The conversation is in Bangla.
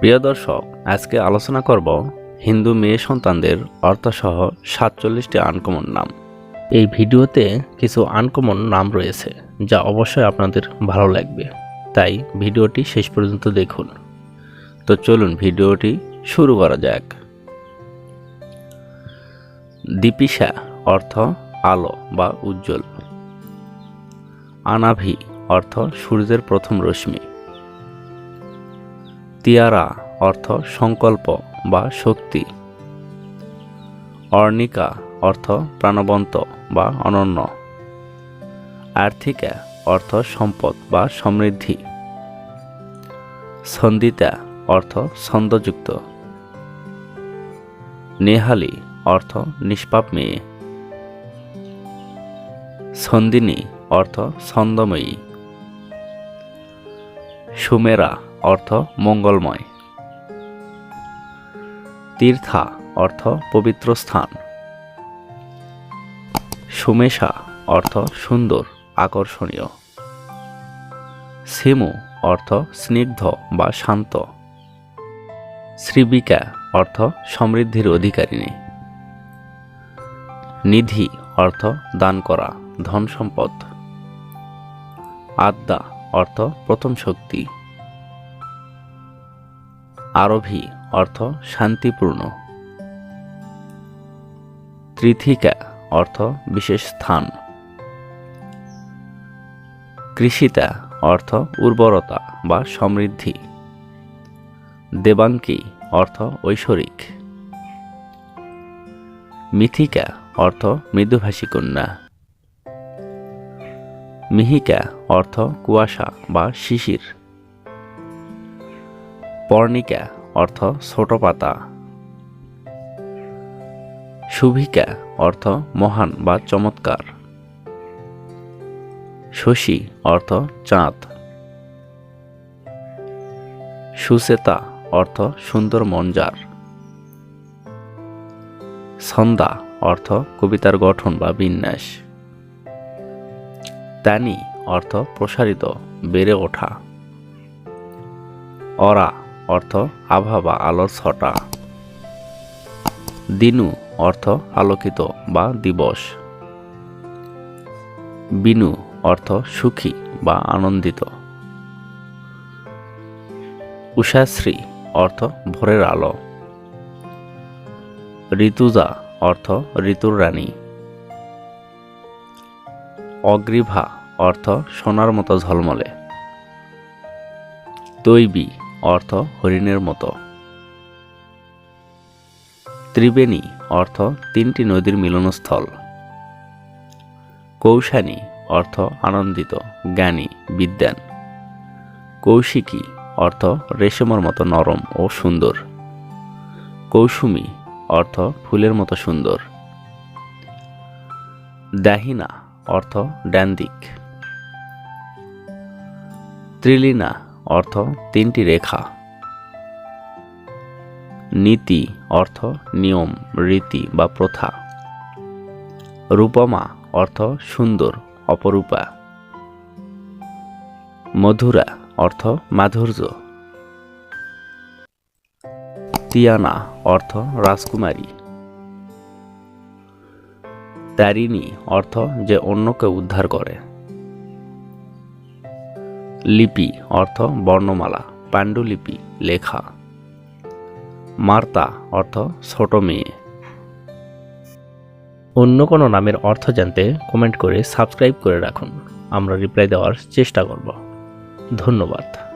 প্রিয় দর্শক, আজকে আলোচনা করব হিন্দু মেয়ে সন্তানদের অর্থসহ সাতচল্লিশটি আনকমন নাম। এই ভিডিওতে কিছু আনকমন নাম রয়েছে, যা অবশ্যই আপনাদের ভালো লাগবে। তাই ভিডিওটি শেষ পর্যন্ত দেখুন। তো চলুন ভিডিওটি শুরু করা যাক। দীপিসা অর্থ আলো বা উজ্জ্বল। আনাভি, অর্থ সূর্যের প্রথম রশ্মি। তিয়ারা অর্থ সংকল্প বা শক্তি। অর্ণিকা অর্থ প্রাণবন্ত বা অনন্য। আর্থিকা অর্থ সম্পদ বা সমৃদ্ধি। সন্দিতা অর্থ ছন্দযুক্ত। নেহালি অর্থ নিষ্পাপ মেয়ে। সন্দিনী অর্থ ছন্দময়ী। সুমেরা অর্থ মঙ্গলময়। তীর্থা অর্থ পবিত্র স্থান। সুমেশা অর্থ সুন্দর, আকর্ষণীয়। সিমু অর্থ স্নিগ্ধ বা শান্ত। শ্রীবিকা অর্থ সমৃদ্ধির অধিকারিণী। নিধি অর্থ দান করা, ধন সম্পদ। আদ্যা অর্থ প্রথম শক্তি। আরভি অর্থ শান্তিপূর্ণ। ত্রিথিকা অর্থ বিশেষ স্থান। কৃষিতা, অর্থ উর্বরতা বা সমৃদ্ধি। দেবাঙ্কি, অর্থ ঐশ্বরিক। মিথিকা, অর্থ মৃদুভাষী কন্যা। মিহিকা, অর্থ কুয়াশা বা শিশির। পর্ণিকা, অর্থ ছোট পাতা। শুভিকা অর্থ মহান বা চমৎকার। শশী, অর্থ চাঁদ। সুচেতা, অর্থ সুন্দর মঞ্জার ছন্দা অর্থ কবিতার গঠন বা বিন্যাস। তানি, অর্থ প্রসারিত, বেড়ে ওঠা। অরা অর্থ আভা বা আলোর ছটা। দিনু অর্থ আলোকিত বা দিবস। বিনু অর্থ সুখী বা আনন্দিত। উষাশ্রী অর্থ ভোরের আলো। ঋতুজা অর্থ ঋতুর রানী। অগ্রিভা অর্থ সোনার মতো ঝলমলে। দৈবী অর্থ হরিণের মতো। ত্রিবেণী অর্থ তিনটি নদীর মিলনস্থল। কৌশানী অর্থ আনন্দিত, জ্ঞানী, বিদ্যান। কৌশিকী অর্থ রেশমের মতো নরম ও সুন্দর। কৌসুমী অর্থ ফুলের মতো সুন্দর। দাহিনা অর্থ ড্যান্দিক ত্রিলীনা অর্থ তিনটি রেখা। নীতি অর্থ নিয়ম, রীতি বা প্রথা। রূপমা অর্থ সুন্দর, অপরূপা। মধুরা অর্থ মাধুর্য। তিয়ানা অর্থ রাজকুমারী। তারিণী অর্থ যে অন্যকে উদ্ধার করে। লিপি, অর্থ বর্ণমালা, পাণ্ডুলিপি, লেখা। মার্তা, অর্থ ছোট মেয়ে। অন্য কোনো নামের অর্থ জানতে কমেন্ট করে সাবস্ক্রাইব করে রাখুন। আমরা রিপ্লাই দেওয়ার চেষ্টা করব। ধন্যবাদ।